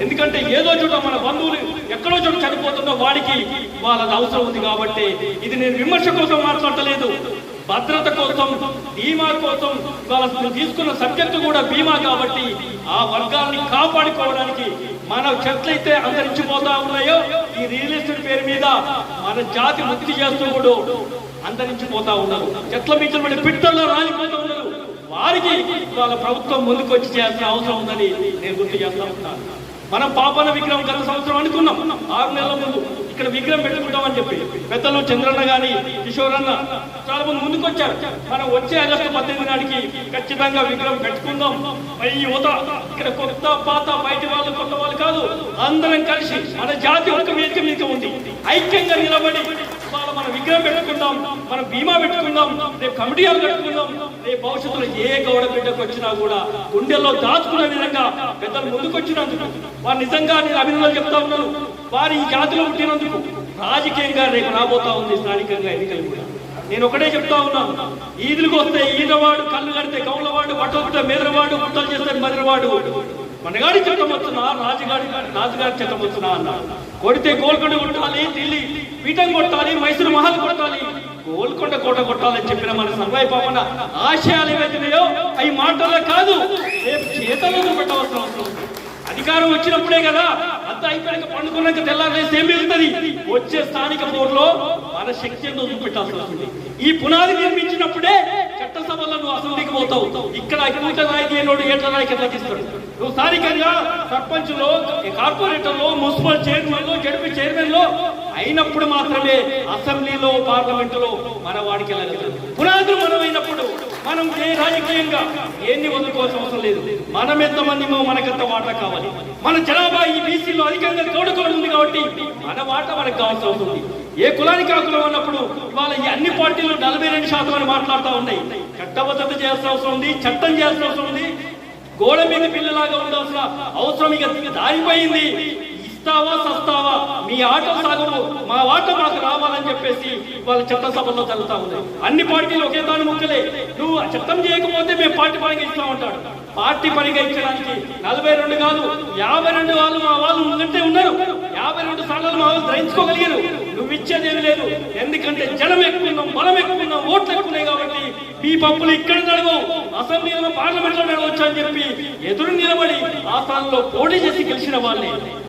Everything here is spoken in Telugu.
ఎందుకంటే ఏదో చోట మన బంధువులు ఎక్కడో చోట చనిపోతుందో వాడికి వాళ్ళది అవసరం ఉంది కాబట్టి ఇది నేను విమర్శ కోసం మాట్లాడలేదు భద్రత కోసం బీమా కోసం వాళ్ళ తీసుకున్న సబ్జెక్టు కూడా బీమా కాబట్టి ఆ వర్గాల్ని కాపాడుకోవడానికి మన చెట్లయితే అంతరించిపోతా ఉన్నాయో ఈ రియల్ ఎస్టేట్ పేరు మీద మన జాతి ముక్తి చేస్తూ కూడా అంతరించిపోతా ఉన్నారు. చెట్ల మీద పిట్టల్లో రాలిపోతూ ఉన్నారు. వారికి వాళ్ళ ప్రభుత్వం ముందుకు వచ్చి చేయాల్సిన అవసరం ఉందని నేను గుర్తు చేస్తా ఉంటాను. మనం పాపన విగ్రహం గత సంవత్సరం అనుకున్నాం. ఆరు నెలల ముందు ఇక్కడ విగ్రహం పెట్టుకుంటామని చెప్పి. పెద్దలు చంద్రన్న గాని కిషోర్ అన్న చాలా మంది ముందుకు వచ్చారు మనం వచ్చే ఆగస్టు పద్దెనిమిది నాటికి ఖచ్చితంగా విగ్రహం పెట్టుకుందాం. పై యువత ఇక్కడ కొత్త పాత బయట వాళ్ళు కొత్త వాళ్ళు కాదు. అందరం కలిసి మన జాతి ఒక వేదిక మీద ఉంది. ఐక్యంగా నిలబడి వాళ్ళ విగ్రహం పెట్టుకుందాం మనం బీమా పెట్టుకుందాం రేపు కమిటీ హాల్ కట్టుకుందాం రేపు భవిష్యత్తులో ఏ గౌడ బిడ్డకు వచ్చినా కూడా గుండెల్లో దాచుకునే విధంగా పెద్దలు ముందుకొచ్చినందుకు వారు నిజంగా నేను అభినందనలు చెప్తా ఉన్నాను. వారి ఈ జాతిలో పుట్టినందుకు రాజకీయంగా రేపు రాబోతా ఉంది స్థానికంగా ఎన్నికలు కూడా. నేను ఒకటే చెప్తా ఉన్నాను ఈదులకు వస్తే ఈదవాడు కళ్ళు కడితే గౌలవాడు బట్టలు మేదరవాడు బుట్టలు చేస్తే మదిరవాడు మనగాడి చట్టం వస్తున్నా రాజుగారి చట్టం వస్తున్నా అన్నాడు కొడితే గోల్కొండ కొట్టాలి ఢిల్లీ పీఠం కొట్టాలి మైసూరు మహల్ కొట్టాలి. గోల్కొండ కోట కొట్టాలని చెప్పిన మన సర్వై పాపన ఆశయాలు ఏవైతున్నాయో అవి మాటల్లో కాదు రేపు చేతల్లో పెట్టవలసిన అవసరం అధికారం వచ్చినప్పుడే కదా అంత అయిపోయాక పండుకున్నాక తెల్లారేసి ఏం మిగుతుంది వచ్చే స్థానిక పోరులో మన శక్తి ఏందో చూపెట్టాల్సి వస్తుంది. ఈ పునాది నిర్మించినప్పుడే చట్టసభలో నువ్వు అసెంబ్లీకి పోతావు. ఇక్కడ కూట నాయకు ఏడు ఏట నాయకు ఎట్లా తీస్తాడు నువ్వు స్థానికంగా సర్పంచ్లో కార్పొరేటర్లో మున్సిపల్ చైర్మన్లో జడ్పీ చైర్మన్ అయినప్పుడు మాత్రమే అసెంబ్లీలో పార్లమెంట్లో మన వాడికి పునాదులు మనమైనప్పుడు మనం ఏ రాజకీయంగా ఎన్ని వదులుకోవాల్సిన అవసరం లేదు. మనం ఎంతమందిమో మనకంత వాటా కావాలి. మన జనాభా ఈ బీసీలో అధికంగా తోడుకోవడం ఉంది కాబట్టి మన వాటా మనకు కావాల్సి అవుతుంది ఏ కులానికి ఆ కులం అన్నప్పుడు ఇవాళ ఈ అన్ని పార్టీలు నలభై రెండు శాతం అని మాట్లాడుతూ ఉన్నాయి. చట్టబద్ధత చేయాల్సిన అవసరం ఉంది చట్టం చేయాల్సిన అవసరం ఉంది. గోడ మీద పిల్లలాగా ఉండాల్సిన అవసరం ఇక దారిపోయింది. ఇస్తావా సస్తావా? మీ ఆట సాగము మా ఆట మాకు రావాలని చెప్పేసి వాళ్ళ చట్టసభలో జరుగుతా ఉంది. అన్ని పార్టీలు ఒకే దాని ముక్కలే. నువ్వు చట్టం చేయకపోతే మేము పార్టీ పరంగా ఇస్తామంటాడు పార్టీ పనిగా ఇచ్చడానికి నలభై రెండు కాదు యాభై రెండు వాళ్ళు మా వాళ్ళు ముందంటే ఉన్నారు. యాభై రెండు సార్లు మా వాళ్ళు గ్రహించుకోగలిగారు. నువ్వు ఇచ్చేదేమి లేదు. ఎందుకంటే జనం ఎక్కున్నాం బలం ఎక్కున్నాం ఓట్లు ఎక్కున్నాయి కాబట్టి మీ పప్పులు ఇక్కడ నడవవు అసెంబ్లీలో పార్లమెంట్లో నడవచ్చు అని చెప్పి ఎదురు నిలబడి ఆ స్థానంలో పోటీ చేసి గెలిచిన వాళ్ళే.